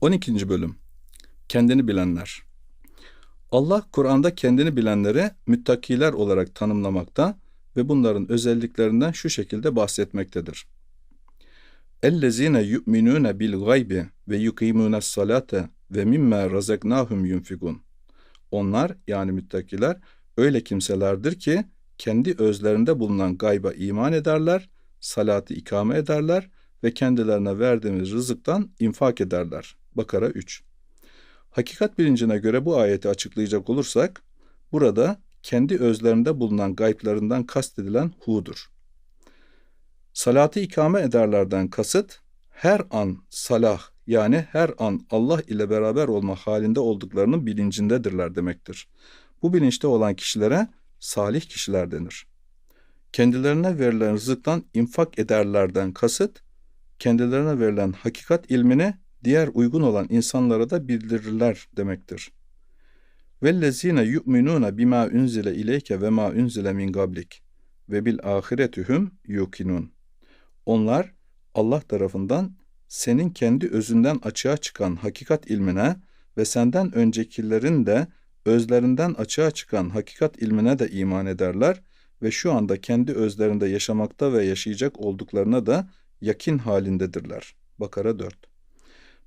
12. bölüm Kendini bilenler. Allah Kur'an'da kendini bilenleri müttakiler olarak tanımlamakta ve bunların özelliklerinden şu şekilde bahsetmektedir. Ellezine yu'minune bil gaybi ve yukimune salate ve mimme razaknahum yunfikun. Onlar yani müttakiler öyle kimselerdir ki kendi özlerinde bulunan gayba iman ederler, salatı ikame ederler ve kendilerine verdiğimiz rızıktan infak ederler. Bakara 3 Hakikat bilincine göre bu ayeti açıklayacak olursak, burada kendi özlerinde bulunan gayplarından kastedilen hudur. Salatı ikame ederlerden kasıt, her an salah yani her an Allah ile beraber olma halinde olduklarının bilincindedirler demektir. Bu bilinçte olan kişilere salih kişiler denir. Kendilerine verilen rızıktan infak ederlerden kasıt, kendilerine verilen hakikat ilmini diğer uygun olan insanlara da bildirirler demektir. Vellezine yu'minuna bima unzile ileyke ve ma unzile min gablik ve bil ahiretühüm yukinun. Onlar Allah tarafından senin kendi özünden açığa çıkan hakikat ilmine ve senden öncekilerin de özlerinden açığa çıkan hakikat ilmine de iman ederler ve şu anda kendi özlerinde yaşamakta ve yaşayacak olduklarına da yakin halindedirler. Bakara 4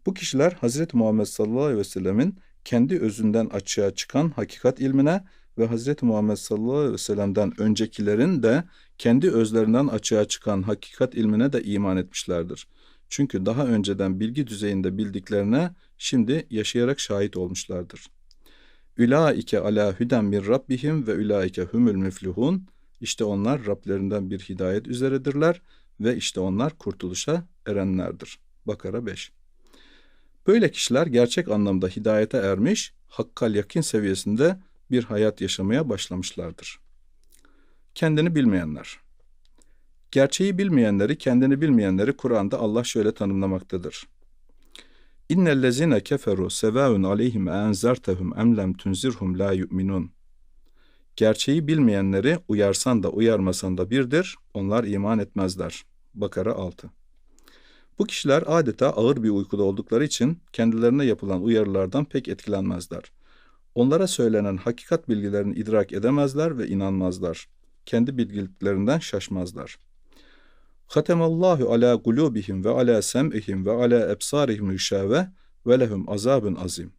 Bu kişiler Hz. Muhammed sallallahu aleyhi ve sellemin kendi özünden açığa çıkan hakikat ilmine ve Hz. Muhammed sallallahu aleyhi ve sellem'den öncekilerin de kendi özlerinden açığa çıkan hakikat ilmine de iman etmişlerdir. Çünkü daha önceden bilgi düzeyinde bildiklerine şimdi yaşayarak şahit olmuşlardır. Ülaike ala hüden min rabbihim ve ülaike humul müflihun. İşte onlar Rablerinden bir hidayet üzeredirler ve işte onlar kurtuluşa erenlerdir. Bakara 5 Böyle kişiler gerçek anlamda hidayete ermiş, hakkal yakin seviyesinde bir hayat yaşamaya başlamışlardır. Kendini bilmeyenler Gerçeği bilmeyenleri, kendini bilmeyenleri Kur'an'da Allah şöyle tanımlamaktadır. İnnellezine keferu sevaun aleyhim enzertehum em lem tunzirhum la yu'minun. Gerçeği bilmeyenleri uyarsan da uyarmasan da birdir, onlar iman etmezler. Bakara 6 Bu kişiler adeta ağır bir uykuda oldukları için kendilerine yapılan uyarılardan pek etkilenmezler. Onlara söylenen hakikat bilgilerini idrak edemezler ve inanmazlar. Kendi bilgiliklerinden şaşmazlar. Hatemallahu ala kulubihim ve ala sem'ihim ve ala ebsarihim hüşave ve lehum azabun azim.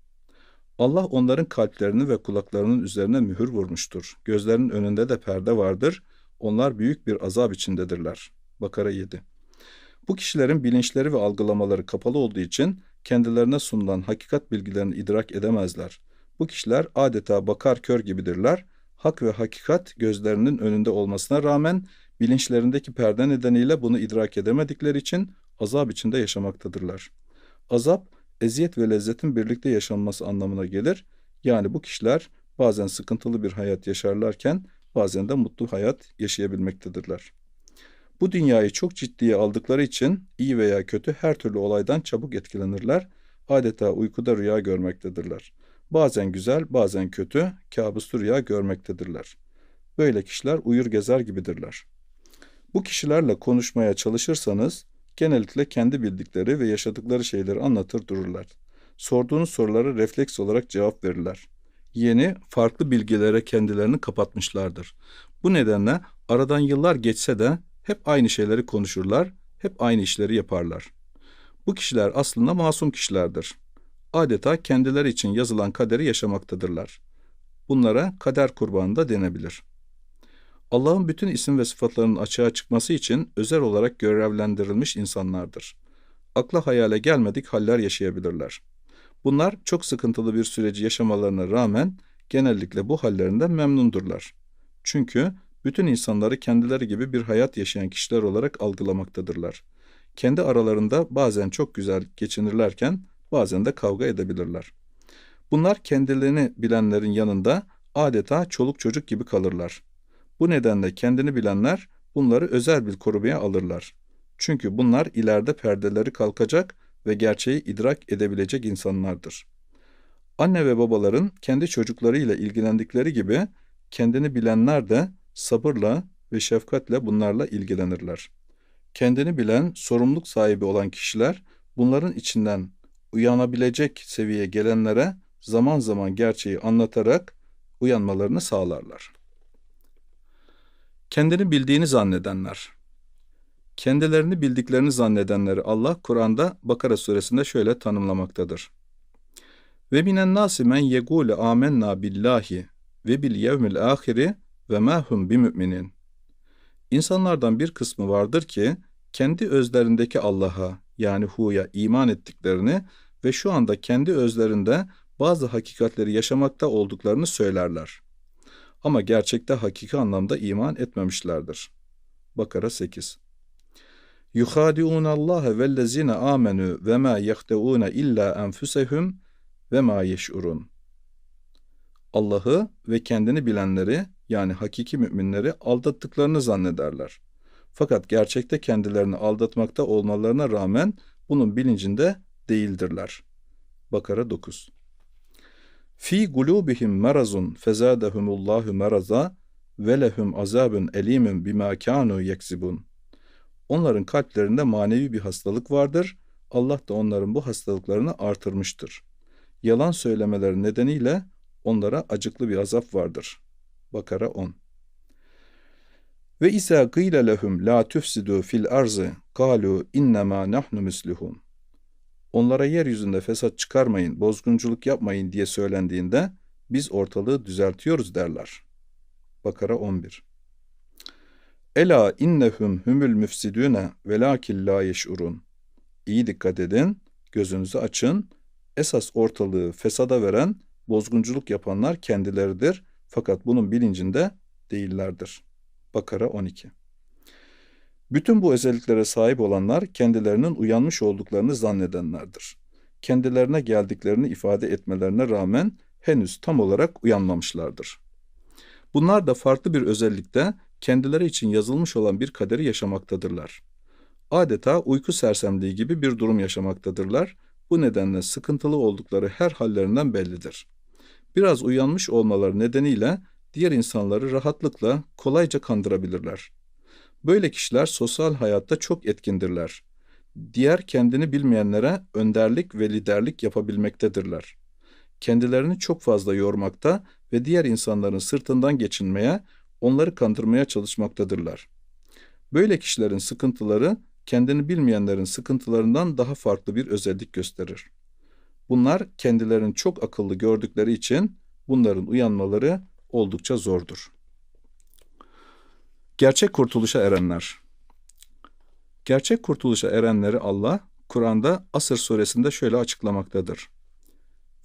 Allah onların kalplerini ve kulaklarının üzerine mühür vurmuştur. Gözlerinin önünde de perde vardır. Onlar büyük bir azap içindedirler. Bakara 7 Bu kişilerin bilinçleri ve algılamaları kapalı olduğu için kendilerine sunulan hakikat bilgilerini idrak edemezler. Bu kişiler adeta bakar kör gibidirler. Hak ve hakikat gözlerinin önünde olmasına rağmen bilinçlerindeki perde nedeniyle bunu idrak edemedikleri için azap içinde yaşamaktadırlar. Azap, eziyet ve lezzetin birlikte yaşanması anlamına gelir. Yani bu kişiler bazen sıkıntılı bir hayat yaşarlarken bazen de mutlu hayat yaşayabilmektedirler. Bu dünyayı çok ciddiye aldıkları için iyi veya kötü her türlü olaydan çabuk etkilenirler. Adeta uykuda rüya görmektedirler. Bazen güzel, bazen kötü, kabuslu rüya görmektedirler. Böyle kişiler uyur gezer gibidirler. Bu kişilerle konuşmaya çalışırsanız genellikle kendi bildikleri ve yaşadıkları şeyleri anlatır dururlar. Sorduğunuz sorulara refleks olarak cevap verirler. Yeni, farklı bilgilere kendilerini kapatmışlardır. Bu nedenle aradan yıllar geçse de hep aynı şeyleri konuşurlar, hep aynı işleri yaparlar. Bu kişiler aslında masum kişilerdir. Adeta kendileri için yazılan kaderi yaşamaktadırlar. Bunlara kader kurbanı da denebilir.'' Allah'ın bütün isim ve sıfatlarının açığa çıkması için özel olarak görevlendirilmiş insanlardır. Akla hayale gelmedik haller yaşayabilirler. Bunlar çok sıkıntılı bir süreci yaşamalarına rağmen genellikle bu hallerinden memnundurlar. Çünkü bütün insanları kendileri gibi bir hayat yaşayan kişiler olarak algılamaktadırlar. Kendi aralarında bazen çok güzel geçinirlerken bazen de kavga edebilirler. Bunlar kendilerini bilenlerin yanında adeta çoluk çocuk gibi kalırlar. Bu nedenle kendini bilenler bunları özel bir korumaya alırlar. Çünkü bunlar ileride perdeleri kalkacak ve gerçeği idrak edebilecek insanlardır. Anne ve babaların kendi çocuklarıyla ilgilendikleri gibi kendini bilenler de sabırla ve şefkatle bunlarla ilgilenirler. Kendini bilen, sorumluluk sahibi olan kişiler bunların içinden uyanabilecek seviyeye gelenlere zaman zaman gerçeği anlatarak uyanmalarını sağlarlar. Kendini bildiğini zannedenler. Kendilerini bildiklerini zannedenleri Allah Kur'an'da Bakara suresinde şöyle tanımlamaktadır. Ve minen nasi men yegule amennâ billahi ve bil yevmil ahiri ve ma hum bimü'minin. İnsanlardan bir kısmı vardır ki kendi özlerindeki Allah'a yani Hu'ya iman ettiklerini ve şu anda kendi özlerinde bazı hakikatleri yaşamakta olduklarını söylerler. Ama gerçekte hakiki anlamda iman etmemişlerdir. Bakara 8 يُخَادِعُونَ اللّٰهَ وَالَّذ۪ينَ آمَنُوا وَمَا يَخْتَعُونَ اِلَّا أَنْفُسَهُمْ وَمَا يَشْعُرُونَ Allah'ı ve kendini bilenleri yani hakiki müminleri aldattıklarını zannederler. Fakat gerçekte kendilerini aldatmakta olmalarına rağmen bunun bilincinde değildirler. Bakara 9 Fi gulubihim marazun fezadehumullahu maraza ve lehum azabun elimun bima kanu yeksibun. Onların kalplerinde manevi bir hastalık vardır. Allah da onların bu hastalıklarını artırmıştır. Yalan söylemeleri nedeniyle onlara acıklı bir azap vardır. Bakara 10 Ve isa gıyle lehum la tufsidu fil arzı kalu innema nahnu mislihun. Onlara yeryüzünde fesat çıkarmayın, bozgunculuk yapmayın diye söylendiğinde biz ortalığı düzeltiyoruz derler. Bakara 11 Ela innehum humul müfsidüne velakin la yeş'urun. İyi dikkat edin, gözünüzü açın. Esas ortalığı fesada veren, bozgunculuk yapanlar kendileridir. Fakat bunun bilincinde değillerdir. Bakara 12 Bütün bu özelliklere sahip olanlar kendilerinin uyanmış olduklarını zannedenlerdir. Kendilerine geldiklerini ifade etmelerine rağmen henüz tam olarak uyanmamışlardır. Bunlar da farklı bir özellikte kendileri için yazılmış olan bir kaderi yaşamaktadırlar. Adeta uyku sersemliği gibi bir durum yaşamaktadırlar. Bu nedenle sıkıntılı oldukları her hallerinden bellidir. Biraz uyanmış olmaları nedeniyle diğer insanları rahatlıkla, kolayca kandırabilirler. Böyle kişiler sosyal hayatta çok etkindirler. Diğer kendini bilmeyenlere önderlik ve liderlik yapabilmektedirler. Kendilerini çok fazla yormakta ve diğer insanların sırtından geçinmeye, onları kandırmaya çalışmaktadırlar. Böyle kişilerin sıkıntıları kendini bilmeyenlerin sıkıntılarından daha farklı bir özellik gösterir. Bunlar kendilerini çok akıllı gördükleri için bunların uyanmaları oldukça zordur. Gerçek kurtuluşa erenler Gerçek kurtuluşa erenleri Allah, Kur'an'da Asır suresinde şöyle açıklamaktadır.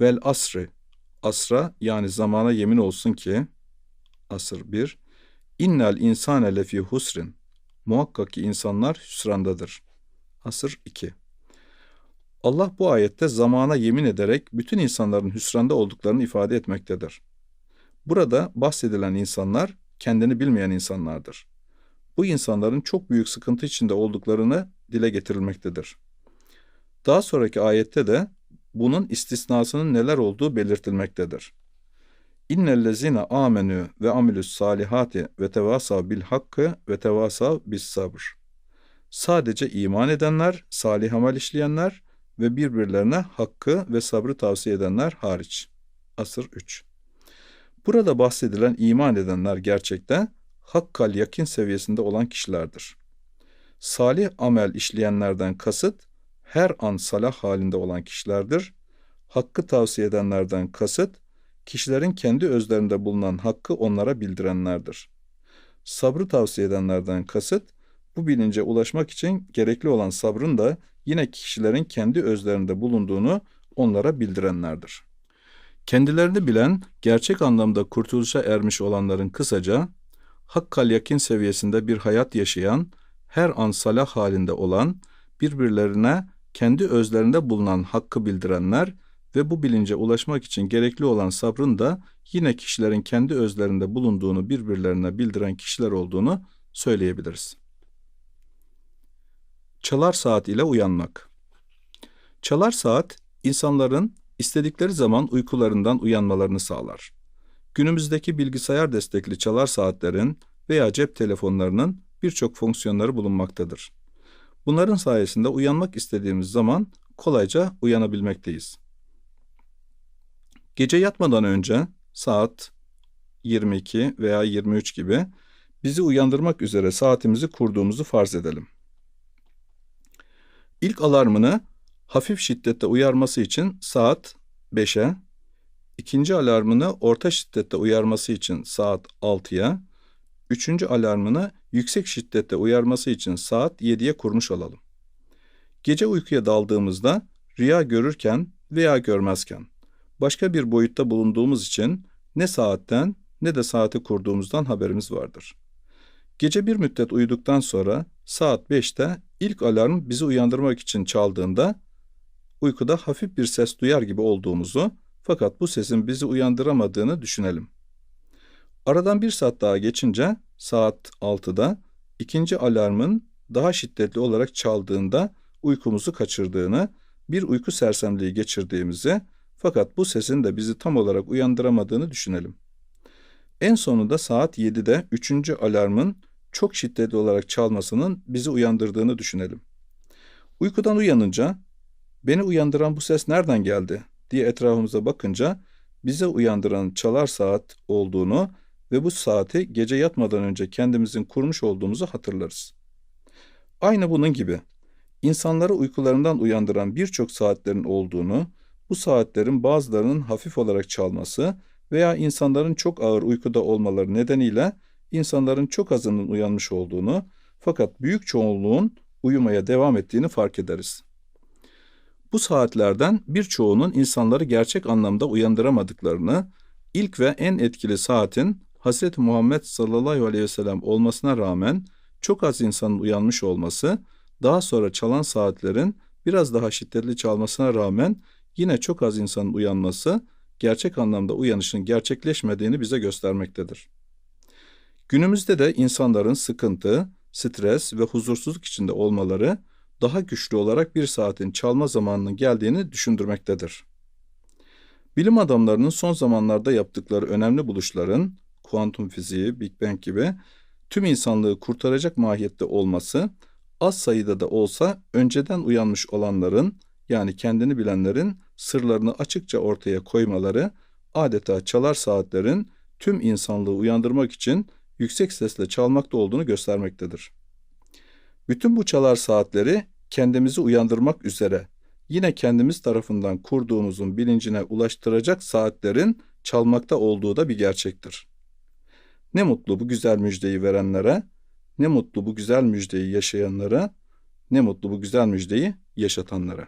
Vel asri, asra yani zamana yemin olsun ki, asır 1, innel insane lefi husrin, muhakkak ki insanlar hüsrandadır. Asır 2 Allah bu ayette zamana yemin ederek bütün insanların hüsranda olduklarını ifade etmektedir. Burada bahsedilen insanlar kendini bilmeyen insanlardır. Bu insanların çok büyük sıkıntı içinde olduklarını dile getirilmektedir. Daha sonraki ayette de bunun istisnasının neler olduğu belirtilmektedir. İnnellezine amenü ve amilus salihati ve tevasav bil hakkı ve tevasav bis sabr. Sadece iman edenler, salih amel işleyenler ve birbirlerine hakkı ve sabrı tavsiye edenler hariç. Asır 3 Burada bahsedilen iman edenler gerçekte hakkal yakin seviyesinde olan kişilerdir. Salih amel işleyenlerden kasıt her an salah halinde olan kişilerdir. Hakkı tavsiye edenlerden kasıt kişilerin kendi özlerinde bulunan hakkı onlara bildirenlerdir. Sabrı tavsiye edenlerden kasıt bu bilince ulaşmak için gerekli olan sabrın da yine kişilerin kendi özlerinde bulunduğunu onlara bildirenlerdir. Kendilerini bilen, gerçek anlamda kurtuluşa ermiş olanların kısaca, hakkal yakin seviyesinde bir hayat yaşayan, her an salah halinde olan, birbirlerine kendi özlerinde bulunan hakkı bildirenler ve bu bilince ulaşmak için gerekli olan sabrın da yine kişilerin kendi özlerinde bulunduğunu birbirlerine bildiren kişiler olduğunu söyleyebiliriz. Çalar saat ile uyanmak. Çalar saat insanların istedikleri zaman uykularından uyanmalarını sağlar. Günümüzdeki bilgisayar destekli çalar saatlerin veya cep telefonlarının birçok fonksiyonları bulunmaktadır. Bunların sayesinde uyanmak istediğimiz zaman kolayca uyanabilmekteyiz. Gece yatmadan önce saat 22 veya 23 gibi bizi uyandırmak üzere saatimizi kurduğumuzu farz edelim. İlk alarmını hafif şiddette uyarması için saat 5'e, ikinci alarmını orta şiddette uyarması için saat 6'ya, üçüncü alarmını yüksek şiddette uyarması için saat 7'ye kurmuş olalım. Gece uykuya daldığımızda rüya görürken veya görmezken başka bir boyutta bulunduğumuz için ne saatten ne de saati kurduğumuzdan haberimiz vardır. Gece bir müddet uyuduktan sonra saat 5'te ilk alarm bizi uyandırmak için çaldığında uykuda hafif bir ses duyar gibi olduğumuzu fakat bu sesin bizi uyandıramadığını düşünelim. Aradan bir saat daha geçince saat 6'da ikinci alarmın daha şiddetli olarak çaldığında uykumuzu kaçırdığını, bir uyku sersemliği geçirdiğimizi fakat bu sesin de bizi tam olarak uyandıramadığını düşünelim. En sonunda saat 7'de üçüncü alarmın çok şiddetli olarak çalmasının bizi uyandırdığını düşünelim. Uykudan uyanınca beni uyandıran bu ses nereden geldi diye etrafımıza bakınca bize uyandıran çalar saat olduğunu ve bu saati gece yatmadan önce kendimizin kurmuş olduğumuzu hatırlarız. Aynı bunun gibi insanları uykularından uyandıran birçok saatlerin olduğunu, bu saatlerin bazılarının hafif olarak çalması veya insanların çok ağır uykuda olmaları nedeniyle insanların çok azının uyanmış olduğunu fakat büyük çoğunluğun uyumaya devam ettiğini fark ederiz. Bu saatlerden birçoğunun insanları gerçek anlamda uyandıramadıklarını, ilk ve en etkili saatin Hz. Muhammed sallallahu aleyhi ve sellem olmasına rağmen çok az insanın uyanmış olması, daha sonra çalan saatlerin biraz daha şiddetli çalmasına rağmen yine çok az insanın uyanması, gerçek anlamda uyanışın gerçekleşmediğini bize göstermektedir. Günümüzde de insanların sıkıntı, stres ve huzursuzluk içinde olmaları daha güçlü olarak bir saatin çalma zamanının geldiğini düşündürmektedir. Bilim adamlarının son zamanlarda yaptıkları önemli buluşların kuantum fiziği, Big Bang gibi tüm insanlığı kurtaracak mahiyette olması az sayıda da olsa önceden uyanmış olanların yani kendini bilenlerin sırlarını açıkça ortaya koymaları adeta çalar saatlerin tüm insanlığı uyandırmak için yüksek sesle çalmakta olduğunu göstermektedir. Bütün bu çalar saatleri kendimizi uyandırmak üzere yine kendimiz tarafından kurduğumuzun bilincine ulaştıracak saatlerin çalmakta olduğu da bir gerçektir. Ne mutlu bu güzel müjdeyi verenlere, ne mutlu bu güzel müjdeyi yaşayanlara, ne mutlu bu güzel müjdeyi yaşatanlara.